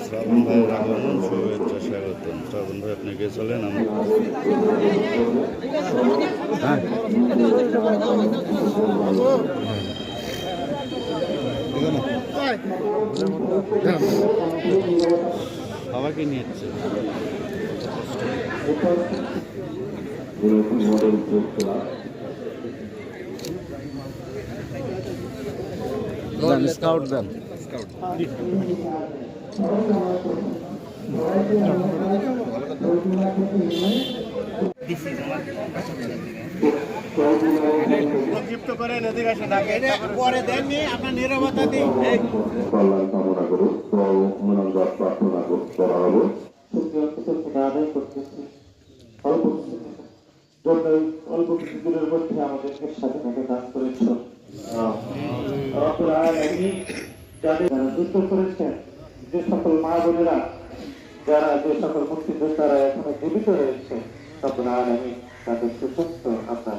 শ্রাবণ ভাইয়ের আগমন শুভেচ্ছা স্বাগতম শ্রাবণ ভাই আপনি গিয়ে চলেন আমরা সবাইকে নিয়ে যাচ্ছে। যোগ দেন। স্কাউট দেন সংক্ষিপ্ত করে নদীর আসে ঢাকে পরে দেননি আপনার নিরবতা দিই কল্যাণ কামনা করে মনোনয়ন প্রার্থনা করা হবে। অল্প কিছুদিনের মধ্যে আমাদেরকে স্বাধীনতা দান করেছ যাদের যারা যুদ্ধ করেছেন যে সকল মা বোনেরা যারা যে সকল মুক্তিযোদ্ধারা এখনও জীবিত রয়েছে সকল আমি তাদের সুস্বাস্থ্য আপনার